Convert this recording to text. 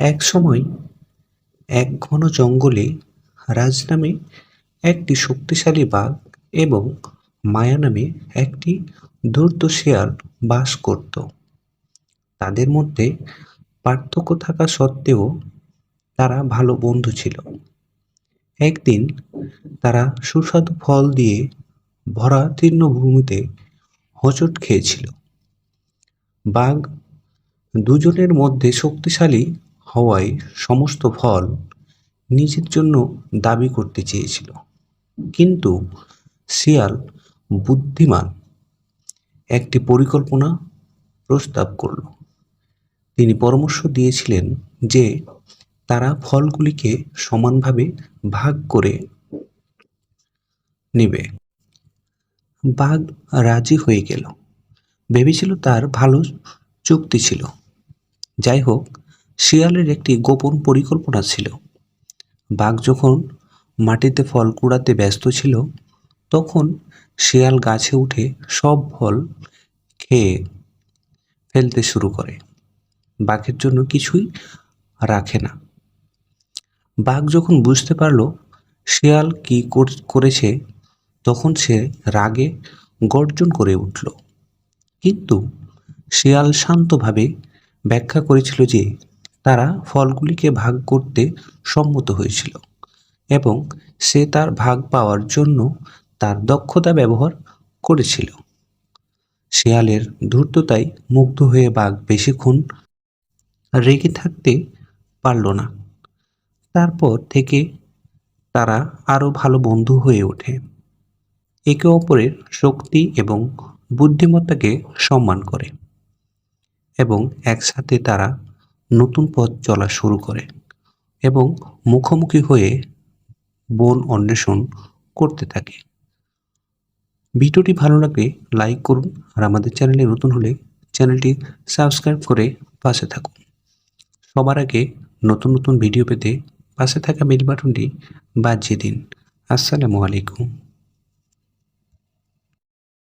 এক সময় এক ঘন জঙ্গলে রাজ নামে একটি শক্তিশালী বাঘ এবং মায়া নামে একটি ধূর্ত শেয়াল বাস করত। তাদের মধ্যে পার্থক্য থাকা সত্ত্বেও তারা ভালো বন্ধু ছিল। একদিন তারা সুস্বাদু ফল দিয়ে ভরা তৃণভূমিতে হোঁচট খেয়েছিল। বাঘ দুজনের মধ্যে শক্তিশালী হওয়ায় সমস্ত ফল নিজের জন্য দাবি করতে চেয়েছিল। কিন্তু শিয়াল বুদ্ধিমান একটি পরিকল্পনা প্রস্তাব করল। তিনি পরামর্শ দিয়েছিলেন যে তারা ফলগুলিকে সমানভাবে ভাগ করে নেবে। বাঘ রাজি হয়ে গেল। ভেবেছিল তার ভালো চুক্তি ছিল। যাই হোক শিয়ালের একটি গোপন পরিকল্পনা ছিল। বাঘ যখন মাটিতে ফল কুড়াতে ব্যস্ত ছিল, তখন শিয়াল গাছে উঠে সব ফল খেয়ে ফেলতে শুরু করে। বাঘের জন্য কিছুই রাখে না। বাঘ যখন বুঝতে পারল শিয়াল কি কর- করেছে, তখন সে রাগে গর্জন করে উঠল। কিন্তু শিয়াল শান্তভাবে ব্যাখ্যা করেছিল যে তারা ফলগুলিকে ভাগ করতে সম্মত হয়েছিল এবং সে তার ভাগ পাওয়ার জন্য তার দক্ষতা ব্যবহার করেছিল। শেয়ালের ধূর্ততায় মুগ্ধ হয়ে বাঘ বেশিক্ষণ রেগে থাকতে পারল না। তারপর থেকে তারা আরও ভালো বন্ধু হয়ে ওঠে। একে অপরের শক্তি এবং বুদ্ধিমত্তাকে সম্মান করে এবং একসাথে তারা নতুন পথ চলা শুরু করে এবং মুখোমুখি হয়ে বন অন্বেষণ করতে থাকে। ভিডিওটি ভালো লাগলে লাইক করুন আর আমাদের চ্যানেলে নতুন হলে চ্যানেলটি সাবস্ক্রাইব করে পাশে থাকুন। সবার আগে নতুন নতুন ভিডিও পেতে পাশে থাকা বেল বাটনটি বাজিয়ে দিন। আসসালামু আলাইকুম।